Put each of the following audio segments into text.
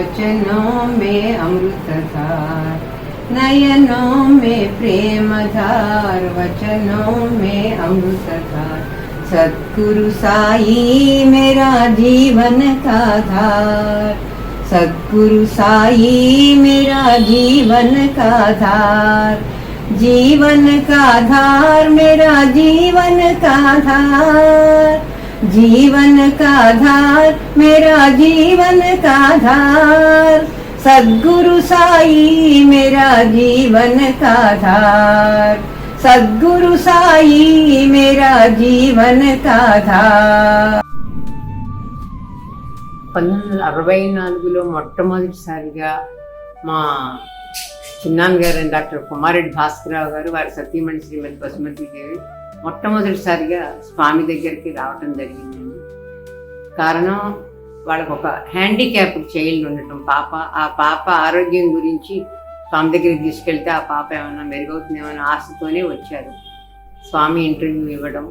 वचनों में अमृत धार नयनों में प्रेम धार वचनों में अमृत धार सतगुरु साई मेरा जीवन का धार सतगुरु साई मेरा जीवन का धार जीवन का धार मेरा जीवन का धार जीवन का धार मेरा जीवन का धार सद्गुरु साई मेरा जीवन का धार सद्गुरु साई मेरा जीवन का धार పంతొమ్మిది వందల అరవై నాలుగులో మొట్టమొదటిసారిగా మా చిన్నాన్ గారు డాక్టర్ కుమారెడ్డి భాస్కరరావు గారు వారి సతీమణి శ్రీమతి బసుమతి దేవి మొట్టమొదటిసారిగా స్వామి దగ్గరికి రావటం జరిగిందండి. కారణం వాళ్ళకు ఒక హ్యాండిక్యాప్ చైల్డ్ ఉండటం. పాప ఆ పాప ఆరోగ్యం గురించి స్వామి దగ్గరికి తీసుకెళ్తే ఆ పాప ఏమైనా మెరుగవుతుందేమో ఆశతోనే వచ్చారు. స్వామి ఇంటర్వ్యూ ఇవ్వడం.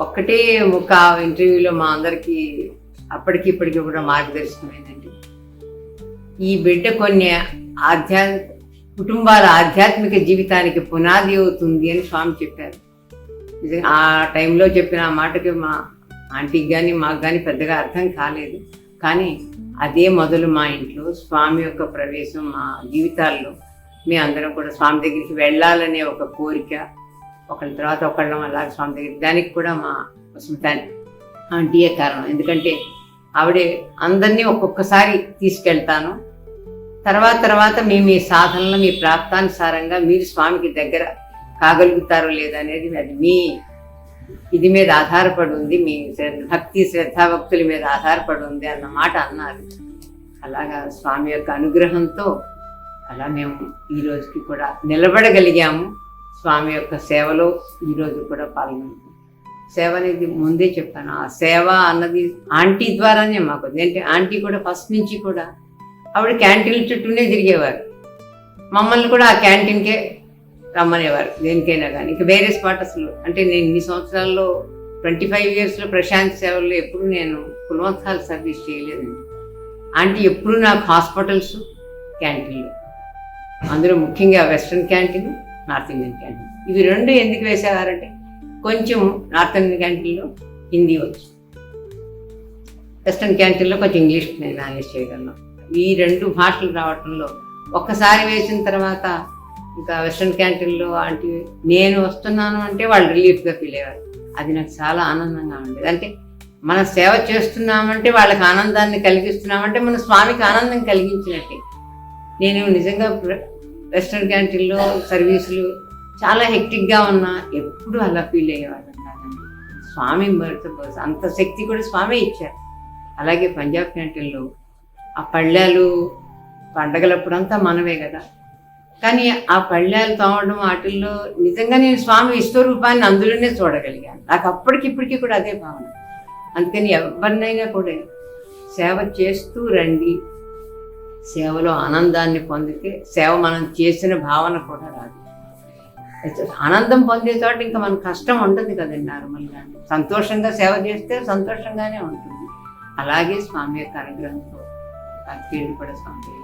ఒక్కటే ఒక ఇంటర్వ్యూలో మా అందరికీ అప్పటికి ఇప్పటికి కూడా మార్గదర్శకమైందండి ఈ బిడ్డ కొన్ని ఆధ్యాత్మిక కుటుంబాల ఆధ్యాత్మిక జీవితానికి పునాది అవుతుంది అని స్వామి చెప్పారు. నిజంగా ఆ టైంలో చెప్పిన ఆ మాటకి మా ఆంటీకి కానీ మాకు కానీ పెద్దగా అర్థం కాలేదు. కానీ అదే మొదలు మా ఇంట్లో స్వామి యొక్క ప్రవేశం మా జీవితాల్లో మీ అందరం కూడా స్వామి దగ్గరికి వెళ్ళాలనే ఒక కోరిక ఒకళ్ళ తర్వాత ఒకళ్ళం అలాగే స్వామి దగ్గరికి దానికి కూడా మా స్మృతాన్ని ఆంటీయే కారణం. ఎందుకంటే ఆవిడే అందరినీ ఒక్కొక్కసారి తీసుకెళ్తాను. తర్వాత తర్వాత మీ మీ సాధనలో మీ ప్రాప్తానుసారంగా మీరు స్వామికి దగ్గర కాగలుగుతారో లేదో అనేది అది మీ ఇది మీద ఆధారపడి ఉంది. మీ భక్తి శ్రద్ధాభక్తుల మీద ఆధారపడి ఉంది అన్న మాట అన్నారు. అలాగా స్వామి యొక్క అనుగ్రహంతో అలా మేము ఈ రోజుకి కూడా నిలబడగలిగాము. స్వామి యొక్క సేవలో ఈ రోజు కూడా పాల్గొన్నాము సేవ అనేది ముందే చెప్పాను. ఆ సేవ అన్నది ఆంటీ ద్వారానే మాకు. ఏంటి ఆంటీ కూడా ఫస్ట్ నుంచి కూడా ఆవిడ క్యాంటీన్ల చుట్టూనే తిరిగేవారు. మమ్మల్ని కూడా ఆ క్యాంటీన్కే రమ్మనేవారు దేనికైనా కానీ. ఇంకా వేరే స్పాట్ అసలు. అంటే నేను ఇన్ని సంవత్సరాల్లో ట్వంటీ ఫైవ్ ఇయర్స్లో ప్రశాంత్ సేవల్లో ఎప్పుడు నేను కులవంతాలు సర్వీస్ చేయలేదండి. అంటే ఎప్పుడు నాకు హాస్పిటల్స్ క్యాంటీన్లు. అందులో ముఖ్యంగా western canteen north Indian canteen. ఇవి రెండు ఎందుకు వేసేవారంటే కొంచెం నార్త్ ఇండియన్ క్యాంటీన్లో హిందీ వచ్చు. వెస్ట్రన్ క్యాంటీన్లో కొంచెం ఇంగ్లీష్ నేను మేనేజ్ చేయగలను. ఈ రెండు భాషలు రావటంలో. ఒక్కసారి వేసిన తర్వాత ఇంకా వెస్ట్రన్ క్యాంటీన్లో ఆంటీ నేను వస్తున్నాను అంటే వాళ్ళు రిలీఫ్గా ఫీల్ అయ్యేవారు అది నాకు చాలా ఆనందంగా ఉండేది. అంటే మన సేవ చేస్తున్నామంటే వాళ్ళకి ఆనందాన్ని కలిగిస్తున్నామంటే మన స్వామికి ఆనందం కలిగించినట్టే. నేను నిజంగా వెస్ట్రన్ క్యాంటీన్లో సర్వీసులు చాలా హెక్టిక్గా ఉన్నా ఎప్పుడు అలా ఫీల్ అయ్యేవాళ్ళం కాదండి. స్వామి మరితో అంత శక్తి కూడా స్వామి ఇచ్చారు. అలాగే పంజాబ్ క్యాంటీన్లో ఆ పళ్ళాలు పండగలప్పుడంతా మనమే కదా. కానీ ఆ పళ్ళాలు తోమడం వాటిల్లో నిజంగా నేను స్వామి విశ్వరూపాన్ని అందులోనే చూడగలిగాను. నాకు అప్పటికిప్పటికీ కూడా అదే భావన. అందుకని ఎవరినైనా కూడా సేవ చేస్తూ రండి. సేవలో ఆనందాన్ని పొందితే సేవ మనం చేసిన భావన కూడా రాదు. ఆనందం పొందే చోట ఇంకా మనకు కష్టం ఉండదు కదండి నార్మల్గా సంతోషంగా సేవ చేస్తే సంతోషంగానే ఉంటుంది. అలాగే స్వామి యొక్క అనుగ్రహంతో పేరు కూడా స్వామి.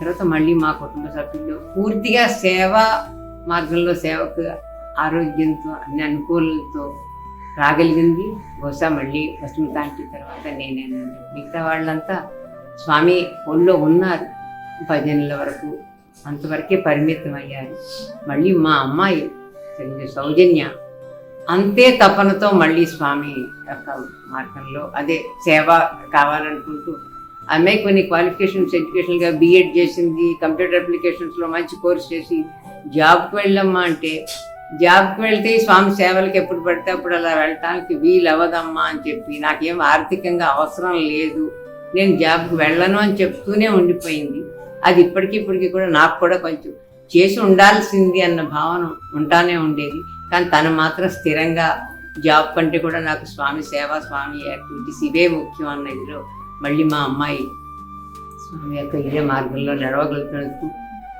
తర్వాత మళ్ళీ మా కుటుంబ సభ్యులు పూర్తిగా సేవా మార్గంలో సేవకు ఆరోగ్యంతో అన్ని అనుకూలతో రాగలిగింది. బహుశా మళ్ళీ వసుమతాంటి తర్వాత నేనేనండి మిగతా వాళ్ళంతా స్వామి ఒళ్ళో ఉన్నారు. భజనల వరకు అంతవరకే పరిమితం అయ్యారు. మళ్ళీ మా అమ్మాయి సౌజన్య అంతే తపనతో మళ్ళీ స్వామి యొక్క మార్గంలో అదే సేవ కావాలనుకుంటూ ఆమె కొన్ని క్వాలిఫికేషన్స్ ఎడ్యుకేషన్గా బీఎడ్ చేసింది కంప్యూటర్ అప్లికేషన్స్లో మంచి కోర్స్ చేసి జాబ్కి వెళ్ళమ్మా అంటే జాబ్కి వెళ్తే స్వామి సేవలకు ఎప్పుడు పడితే అప్పుడు అలా వెళ్ళటానికి వీలు అవ్వదమ్మా అని చెప్పి నాకేం ఆర్థికంగా అవసరం లేదు నేను జాబ్కి వెళ్ళను అని చెప్తూనే ఉండిపోయింది. అది ఇప్పటికి ఇప్పటికీ కూడా నాకు కూడా కొంచెం చేసి ఉండాల్సింది అన్న భావన ఉంటానే ఉండేది. కానీ తను మాత్రం స్థిరంగా జాబ్ కంటే కూడా నాకు స్వామి సేవ స్వామి యాక్టివిటీస్ ఇవే ముఖ్యం అన్న ఇదిలో మళ్ళీ మా అమ్మాయి స్వామి యొక్క ఇదే మార్గంలో నడవగలుగుతున్నందుకు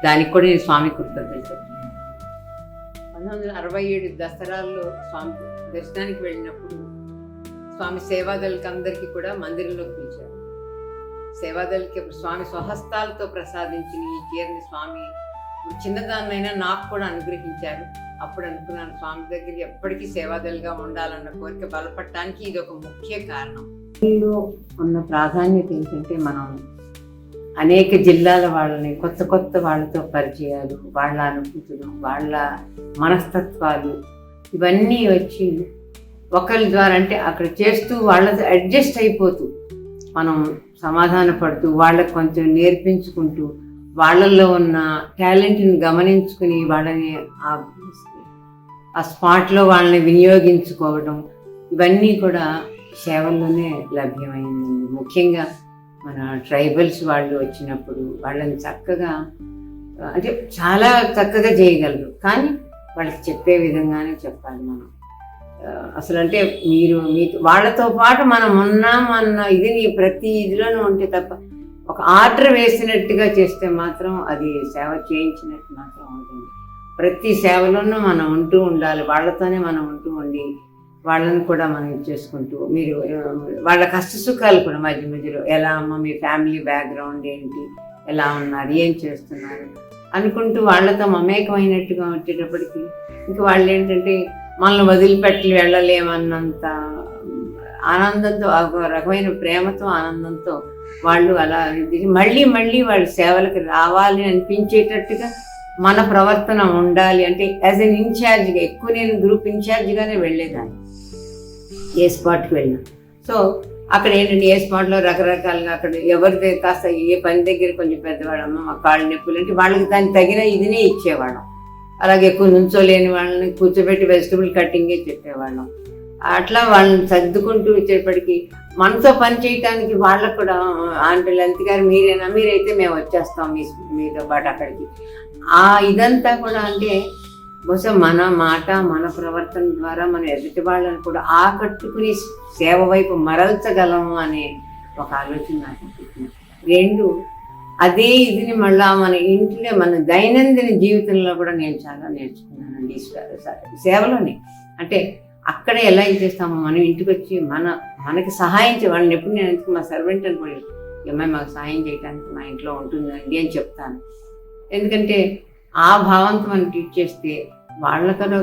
దానికి కూడా నేను స్వామి కృతజ్ఞత చెప్తున్నాను. పంతొమ్మిది వందల అరవై ఏడు దసరాల్లో స్వామి దర్శనానికి వెళ్ళినప్పుడు స్వామి సేవాదళకి అందరికీ కూడా మందిరంలోకి పిలిచారు. సేవాదళికి స్వామి స్వహస్తాలతో ప్రసాదించిన ఈ చీరని స్వామి చిన్నదాన్నైనా నాకు కూడా అనుగ్రహించారు. అప్పుడు అనుకున్నాను స్వామి దగ్గర ఎప్పటికీ సేవాదళగా ఉండాలన్న కోరిక బలపడటానికి ఇది ఒక ముఖ్య కారణం. దీనిలో ఉన్న ప్రాధాన్యత ఏంటంటే మనం అనేక జిల్లాల వాళ్ళని కొత్త కొత్త వాళ్ళతో పరిచయాలు వాళ్ళ అనుభూతులు వాళ్ళ మనస్తత్వాలు ఇవన్నీ వచ్చి ఒకరి ద్వారా అంటే అక్కడ చేస్తూ వాళ్ళతో అడ్జస్ట్ అయిపోతూ మనం సమాధాన పడుతూ వాళ్ళకి కొంచెం నేర్పించుకుంటూ వాళ్ళల్లో ఉన్న టాలెంట్ని గమనించుకుని వాళ్ళని ఆ- ఆ స్పాట్లో వాళ్ళని వినియోగించుకోవడం ఇవన్నీ కూడా సేవల్లోనే లభ్యమైందండి. ముఖ్యంగా మన ట్రైబల్స్ వాళ్ళు వచ్చినప్పుడు వాళ్ళని చక్కగా అంటే చాలా చక్కగా చేయగలరు. కానీ వాళ్ళకి చెప్పే విధంగానే చెప్పాలి మనం. అసలు అంటే మీరు మీ వాళ్ళతో పాటు మనం ఉన్నాం అన్న ఇది నీ ప్రతి ఇదిలోనూ ఉంటే తప్ప ఒక ఆర్డర్ వేసినట్టుగా చేస్తే మాత్రం అది సేవ చేయించినట్టు మాత్రం అవుతుంది. ప్రతి సేవలోనూ మనం ఉంటూ ఉండాలి. వాళ్ళతోనే మనం ఉంటూ ఉండి వాళ్ళని కూడా మనం చేసుకుంటూ మీరు వాళ్ళ కష్ట సుఖాలు కూడా మధ్య మధ్యలో ఎలా అమ్మ మీ ఫ్యామిలీ బ్యాక్గ్రౌండ్ ఏంటి ఎలా ఉన్నారు ఏం చేస్తున్నారు అనుకుంటూ వాళ్ళతో మమేకమైనట్టుగా వచ్చేటప్పటికి ఇంకా వాళ్ళు ఏంటంటే మనల్ని వదిలిపెట్టి వెళ్ళలేమన్నంత ఆనందంతో ఒక రకమైన ప్రేమతో ఆనందంతో వాళ్ళు అలా మళ్ళీ మళ్ళీ వాళ్ళ సేవలకు రావాలి అనిపించేటట్టుగా మన ప్రవర్తన ఉండాలి. అంటే యాజ్ ఎన్ ఇన్ఛార్జ్గా ఎక్కువ నేను గ్రూప్ ఇన్ఛార్జ్గానే వెళ్ళేదాన్ని. ఏ స్పాట్కి వెళ్ళినా. సో అక్కడ ఏంటంటే ఏ స్పాట్లో రకరకాలుగా అక్కడ ఎవరిది కాస్త ఏ పని దగ్గర కొంచెం పెద్దవాళ్ళమ్మ మా కాళ్ళు నొప్పులు అంటే వాళ్ళకి దానికి తగిన ఇదినే ఇచ్చేవాళ్ళం. అలాగే ఎక్కువ నుంచోలేని వాళ్ళని కూర్చోబెట్టి వెజిటబుల్ కటింగే చెప్పేవాళ్ళం. అట్లా వాళ్ళని సర్దుకుంటూ వచ్చేప్పటికి మనతో పని చేయటానికి వాళ్ళకు కూడా ఆంటీ లలిత గారు మీరేనా? మీరైతే మేము వచ్చేస్తాం మీ మీతో పాటు అక్కడికి. ఆ ఇదంతా కూడా అంటే బహుశా మన మాట మన ప్రవర్తన ద్వారా మన ఎదుటి వాళ్ళని కూడా ఆకట్టుకుని సేవ వైపు మరల్చగలము అనే ఒక ఆలోచన నాకు రెండు అదే ఇదిని మళ్ళా మన ఇంట్లో మన దైనందిన జీవితంలో కూడా నేను చాలా నేర్చుకున్నానండి సేవలోనే. అంటే అక్కడ ఎలా చేస్తామో మనం ఇంటికి వచ్చి మన మనకి సహాయం వాళ్ళని ఎప్పుడు నేను ఎందుకు మా సర్వెంట్ అని కూడా అమ్మాయి మాకు సహాయం చేయడానికి మా ఇంట్లో ఉంటుందండి అని చెప్తాను. ఎందుకంటే ఆ భావంతో మనం ట్రీట్ చేస్తే వాళ్ళకన్నా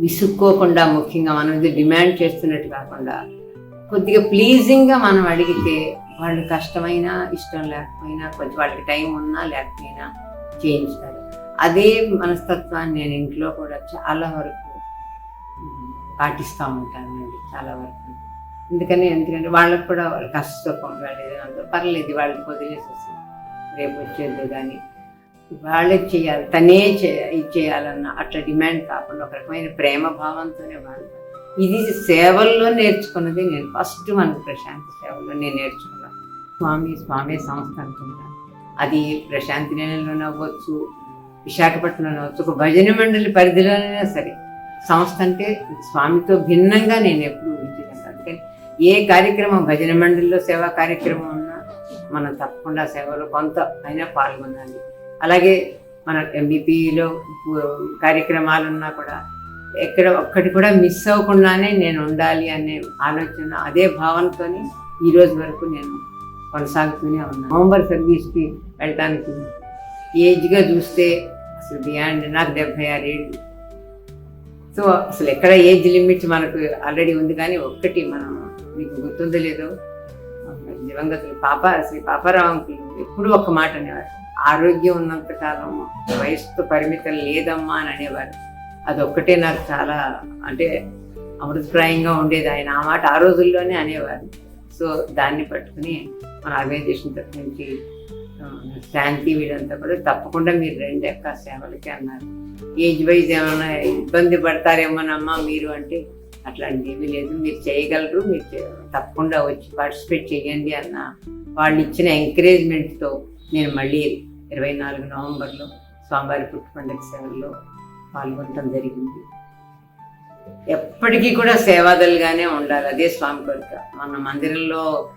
విసుక్కోకుండా ముఖ్యంగా మనం ఇది డిమాండ్ చేస్తున్నట్టు కాకుండా కొద్దిగా ప్లీజింగ్గా మనం అడిగితే వాళ్ళు కష్టమైనా ఇష్టం లేకపోయినా కొంచెం వాళ్ళకి టైం ఉన్నా లేకపోయినా చేయించుతారు. అదే మనస్తత్వాన్ని నేను ఇంట్లో కూడా చాలా వరకు పాటిస్తూ ఉంటానండి చాలా వరకు. ఎందుకని ఎందుకంటే వాళ్ళకి కూడా వాళ్ళ కష్టం వాళ్ళు ఏదైనా పర్లేదు వాళ్ళకి వదిలేసేసి రేపు వచ్చేది కానీ వాళ్ళే చేయాలి తనే చే ఇది చేయాలన్న అట్లా డిమాండ్ కాకుండా ఒక రకమైన ప్రేమ భావంతోనే వాళ్ళు. ఇది సేవల్లో నేర్చుకున్నది నేను. ఫస్ట్ మన ప్రశాంతి సేవలో నేను నేర్చుకున్నాను స్వామి స్వామి సంస్థ అనుకుంటాను అది ప్రశాంతి నేలలోనే అవ్వచ్చు విశాఖపట్నంలో అవ్వచ్చు ఒక భజన మండలి పరిధిలోనైనా సరే. సంస్థ అంటే స్వామితో భిన్నంగా నేను ఎప్పుడు ఊహించగలను అందుకని ఏ కార్యక్రమం భజన మండలిలో సేవా కార్యక్రమం ఉన్నా మనం తప్పకుండా సేవలో కొంత అయినా పాల్గొనాలి. అలాగే మన ఎంబీపీలో కార్యక్రమాలు ఉన్నా కూడా ఎక్కడ ఒక్కటి కూడా మిస్ అవ్వకుండానే నేను ఉండాలి అనే ఆలోచన అదే భావనతోని ఈ రోజు వరకు నేను కొనసాగుతూనే ఉన్నాను. నవంబర్ సర్వీస్కి వెళ్ళటానికి ఏజ్గా చూస్తే అసలు బియాండ్ నాకు డెబ్బై ఆరు ఏళ్ళు సో అసలు ఎక్కడ ఏజ్ లిమిట్ మనకు ఆల్రెడీ ఉంది కానీ ఒక్కటి మనం మీకు గుర్తుందో లేదో దివంగతులు పాప శ్రీ పాపారావు ఎప్పుడు ఒక్క మాట అనేవారు. ఆరోగ్యం ఉన్నంత కాలం వయసుతో పరిమితం లేదమ్మా అని అనేవారు. అదొక్కటే నాకు చాలా అంటే అమృతప్రాయంగా ఉండేది ఆయన ఆ మాట ఆ రోజుల్లోనే అనేవారు. సో దాన్ని పట్టుకుని మన ఆర్గనైజేషన్ తరఫు నుంచి శాంతి వీడంతా కూడా తప్పకుండా మీరు రెండు అక్క సేవలకి అన్నారు. ఏజ్ వైజ్ ఏమైనా ఇబ్బంది పడతారేమోనమ్మా మీరు అంటే అట్లాంటిది ఏమీ లేదు. మీరు చేయగలరు మీరు తప్పకుండా వచ్చి పార్టిసిపేట్ చేయండి అన్న వాళ్ళు ఇచ్చిన ఎంకరేజ్మెంట్తో నేను మళ్ళీ ఇరవై నాలుగు నవంబర్లో స్వామివారి పుట్టు పండుగ సేవల్లో పాల్గొనటం జరిగింది. ఎప్పటికీ కూడా సేవాదలుగానే ఉండాలి. అదే స్వామి కోరిక. మన మందిరంలో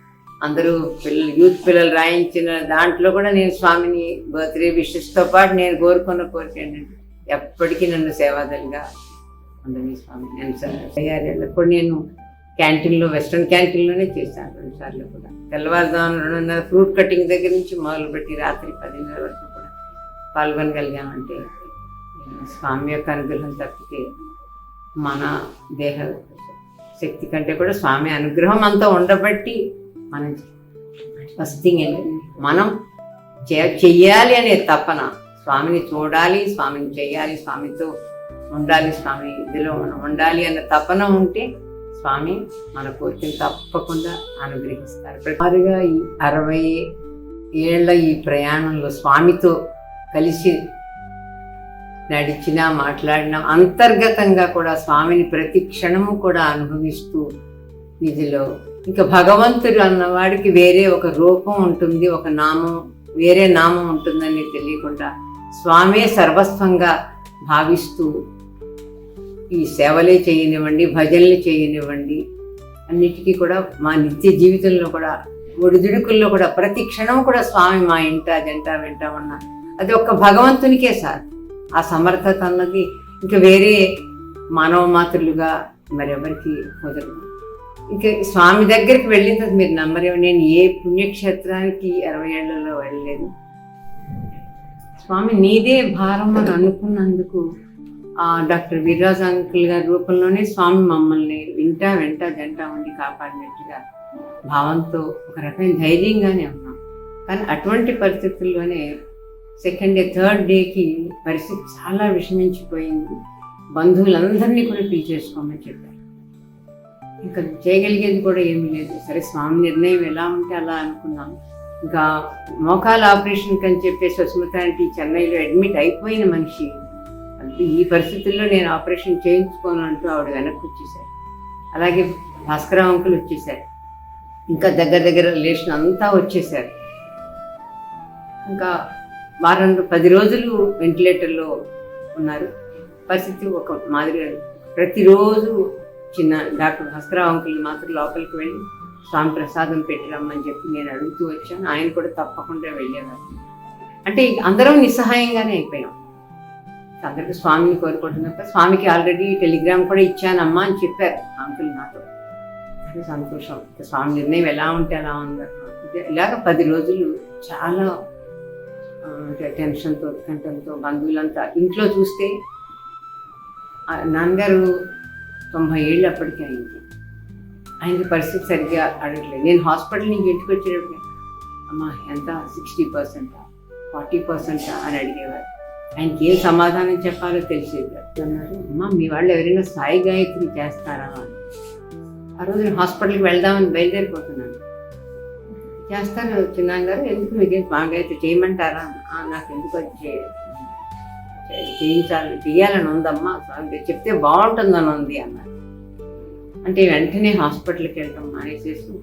అందరూ పిల్లలు యూత్ పిల్లలు రాయించిన దాంట్లో కూడా నేను స్వామిని బర్త్డే విషెస్తో పాటు నేను కోరుకున్న కోరిక ఏంటంటే ఎప్పటికీ నన్ను సేవాదలుగా ఉండని స్వామి. నేను స- ఇప్పుడు నేను క్యాంటీన్లో వెస్ట్రన్ క్యాంటీన్లోనే చేశాను రెండుసార్లు కూడా. తెల్లవారుజామున రెండున్నర ఫ్రూట్ కటింగ్ దగ్గర నుంచి మొదలుపెట్టి రాత్రి పదిన్నర వరకు కూడా పాల్గొనగలిగామంటే స్వామి యొక్క అనుగ్రహం తప్పితే మన దేహ శక్తి కంటే కూడా స్వామి అనుగ్రహం అంతా ఉండబట్టి మనం ఫస్ట్ థింగ్ మనం చెయ్యాలి అనే తపన. స్వామిని చూడాలి స్వామిని చేయాలి స్వామితో ఉండాలి స్వామి ఇదిలో మనం ఉండాలి అన్న తపన ఉంటే స్వామి మన కోరికను తప్పకుండా అనుగ్రహిస్తారు. ప్రతిగా ఈ అరవై ఏళ్ళ ఈ ప్రయాణంలో స్వామితో కలిసి నడిచినా మాట్లాడినా అంతర్గతంగా కూడా స్వామిని ప్రతి క్షణము కూడా అనుభవిస్తూ నిధిలో ఇంకా భగవంతుడు అన్నవాడికి వేరే ఒక రూపం ఉంటుంది ఒక నామం వేరే నామం ఉంటుందని తెలియకుండా స్వామే సర్వస్వంగా భావిస్తూ ఈ సేవలే చేయనివ్వండి భజనలు చేయనివ్వండి అన్నిటికీ కూడా మా నిత్య జీవితంలో కూడా ఒడిదుడుకుల్లో కూడా ప్రతి క్షణం కూడా స్వామి మా ఇంట జంట వెంట ఉన్న. అది ఒక్క భగవంతునికే సార్. ఆ సమర్థత అన్నది ఇంకా వేరే మానవ మాతృలుగా మరెవరికి కుదరదు. ఇంకా స్వామి దగ్గరికి వెళ్ళిన తర్వాత మీరు నమ్మరే నేను ఏ పుణ్యక్షేత్రానికి అరవై ఏళ్ళలో వెళ్ళలేదు. స్వామి నీదే భారం అని అనుకున్నందుకు డాక్టర్ వీర్రాజు అంకుల్ గారి రూపంలోనే స్వామి మమ్మల్ని వింటా వెంట జంట ఉండి కాపాడినట్టుగా భావంతో ఒక రకమైన ధైర్యంగానే ఉన్నాం. కానీ అటువంటి పరిస్థితుల్లోనే సెకండ్ డే థర్డ్ డేకి పరిస్థితి చాలా విషమించిపోయింది. బంధువులందరినీ కూడా పిలిచేసుకోమని చెప్పారు. ఇంకా చేయగలిగేది కూడా ఏమీ లేదు. సరే స్వామి నిర్ణయం ఎలా ఉంటే అలా అనుకున్నాం. ఇంకా మోకాల ఆపరేషన్కి అని చెప్పేసి సుస్మిత ఆంటీ చెన్నైలో అడ్మిట్ అయిపోయిన మనిషి అంటే ఈ పరిస్థితుల్లో నేను ఆపరేషన్ చేయించుకోను అంటూ ఆవిడ వెనక్కి వచ్చేసారు. అలాగే భాస్కర అంకులు వచ్చేసారు. ఇంకా దగ్గర దగ్గర రిలేషన్ అంతా వచ్చేసారు. ఇంకా వారం పది రోజులు వెంటిలేటర్లో ఉన్నారు. పరిస్థితి ఒక మాదిరిగా ప్రతిరోజు చిన్న డాక్టర్ భాస్కరరావు అంకుల్ని మాత్రం లోపలికి వెళ్ళి స్వామి ప్రసాదం పెట్టి రమ్మని చెప్పి నేను అడుగుతూ వచ్చాను. ఆయన కూడా తప్పకుండా వెళ్ళేవారు. అంటే అందరం నిస్సహాయంగానే అయిపోయాం. అందరికి స్వామిని కోరుకుంటున్నప్పుడు స్వామికి ఆల్రెడీ టెలిగ్రామ్ కూడా ఇచ్చానమ్మా అని చెప్పారు అంకుల్ నాతో. సంతోషం. స్వామి నిర్ణయం ఎలా ఉంటే అలా ఉంది? ఇలాగ పది రోజులు చాలా అంటే టెన్షన్తో ఉత్కంఠంతో బంధువులంతా ఇంట్లో చూస్తే నాన్నగారు తొంభై ఏళ్ళు అప్పటికే అయింది. ఆయనకి పరిస్థితి సరిగ్గా అడగలేదు నేను హాస్పిటల్ నుంచి ఇంటికి వచ్చేటప్పుడు అమ్మ ఎంత? సిక్స్టీ పర్సెంటా? ఫార్టీ పర్సెంటా? అని అడిగేవారు. ఆయనకి ఏం సమాధానం చెప్పాలో తెలిసేది కాదు. అన్నారు అమ్మ మీ వాళ్ళు ఎవరైనా సాయి గాయత్రి చేస్తారా? అని. ఆ రోజు నేను హాస్పిటల్కి వెళ్దామని బయలుదేరిపోతున్నాను. చేస్తాను చిన్నాగారు ఎందుకు మీకేం బాగా అయితే చేయమంటారా? నాకు ఎందుకు అది చేయించాలి చేయాలని ఉందమ్మా చెప్తే బాగుంటుందని ఉంది అన్నారు. అంటే వెంటనే హాస్పిటల్కి వెళ్ళడం మానేసేసి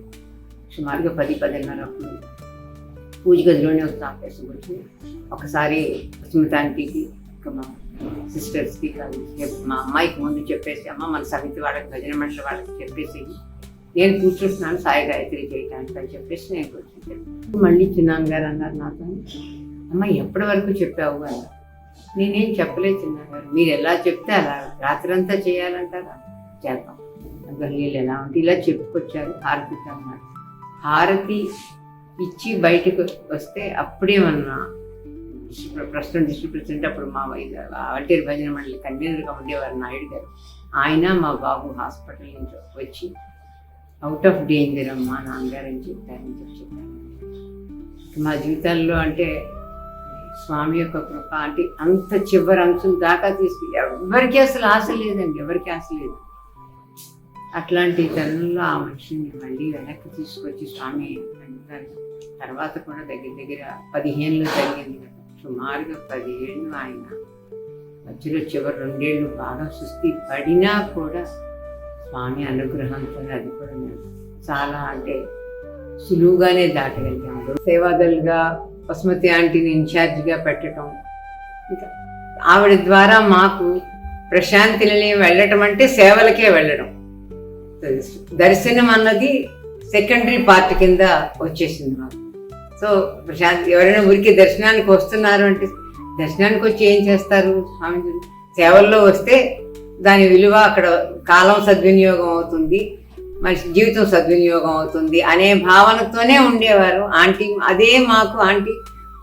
సుమారుగా పది పదిన్నర అప్పుడు పూజ గదిలోనే వస్తా తాపేసి వచ్చి ఒకసారి సుమితాంటికి ఇంకా మా సిస్టర్స్కి కానీ మా అమ్మాయికి ముందు చెప్పేసి అమ్మ మన సమితి వాళ్ళకి భజన మండలి వాళ్ళకి చెప్పేసి నేను కూర్చుంటున్నాను సాయి గాయత్రి చేయటానికి అని చెప్పేసి నేను కూర్చుంటాను. మళ్ళీ చిన్నాన్న గారు అన్నారు నాతో అమ్మ ఎప్పటి వరకు చెప్పావు? అన్నారు నేనేం చెప్పలేదు చిన్నాన్న గారు. మీరు ఎలా చెప్తే అలా రాత్రంతా చేయాలంటారా? చేద్దాం. గల్లీలు ఎలా ఉంటే ఇలా చెప్పుకొచ్చారు హారతి అన్నారు. హారతి ఇచ్చి బయటకు వస్తే అప్పుడే మన ప్రస్తుతం డిస్ట్రిక్ట్ ప్రెసిడెంట్ అప్పుడు మా అల్టేరు భజన మండలి కన్వీనర్గా ఉండేవారు నాయుడు గారు. ఆయన మా బాబు హాస్పిటల్ నుంచి వచ్చి అవుట్ ఆఫ్ డేంజర్ అమ్మా నాన్నగారు అని చెప్పారని చెప్పారు. మా జీవితాల్లో అంటే స్వామి యొక్క కృప అంటే అంత చివరి అంశం దాకా తీసుకు ఎవరికి అసలు ఆశ లేదండి ఎవరికి ఆశ లేదు. అట్లాంటి తరుణంలో ఆ మనిషిని మళ్ళీ వెనక్కి తీసుకొచ్చి స్వామి అంటారు తర్వాత కూడా దగ్గర దగ్గర పదిహేనులో జరిగింది కదా. సుమారుగా పదిహేను ఆయన. మధ్యలో చివరి రెండేళ్ళు బాగా సుస్థి పడినా కూడా స్వామి అనుగ్రహంతో అది కూడా నేను చాలా అంటే సులువుగానే దాటగలిగాము సేవాదలుగా బస్మతి ఆంటీని ఇన్ఛార్జిగా పెట్టడం ఇంకా ఆవిడ ద్వారా మాకు ప్రశాంతిని వెళ్ళటం అంటే సేవలకే వెళ్ళడం. దర్శనం అన్నది సెకండరీ పార్ట్ కింద వచ్చేసింది మాకు. సో ప్రశాంత్ ఎవరైనా ఊరికి దర్శనానికి వస్తున్నారు అంటే దర్శనానికి వచ్చి ఏం చేస్తారు స్వామి సేవల్లో వస్తే దాని విలువ అక్కడ కాలం సద్వినియోగం అవుతుంది మనిషి జీవితం సద్వినియోగం అవుతుంది అనే భావనతోనే ఉండేవారు. ఆంటీ అదే మాకు ఆంటీ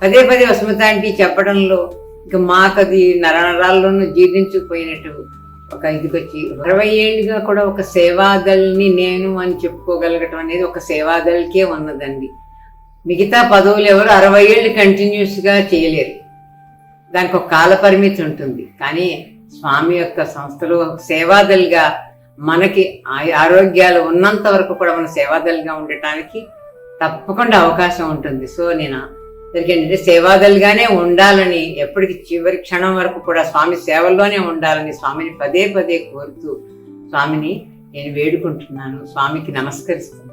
పదే పదే వసుమత ఆంటీ చెప్పడంలో ఇక మాకు అది నరనరాల్లోనూ జీర్ణించుకుపోయినట్టు ఒక ఇదికొచ్చి ఇరవై ఏళ్ళుగా కూడా ఒక సేవాదల్ని నేను అని చెప్పుకోగలగటం అనేది ఒక సేవాదల్కే ఉన్నదండి. మిగతా పదవులు ఎవరు అరవై ఏళ్ళు కంటిన్యూస్గా చేయలేరు. దానికి ఒక కాలపరిమితి ఉంటుంది. కానీ స్వామి యొక్క సంస్థలు ఒక సేవాదల్గా మనకి ఆ- ఆరోగ్యాలు ఉన్నంత వరకు కూడా మన సేవాదల్గా ఉండటానికి తప్పకుండా అవకాశం ఉంటుంది. సో నేను ఎందుకంటే సేవాదలుగానే ఉండాలని ఎప్పటికి చివరి క్షణం వరకు కూడా స్వామి సేవల్లోనే ఉండాలని స్వామిని పదే పదే కోరుతూ స్వామిని నేను వేడుకుంటున్నాను. స్వామికి నమస్కరిస్తున్నాను.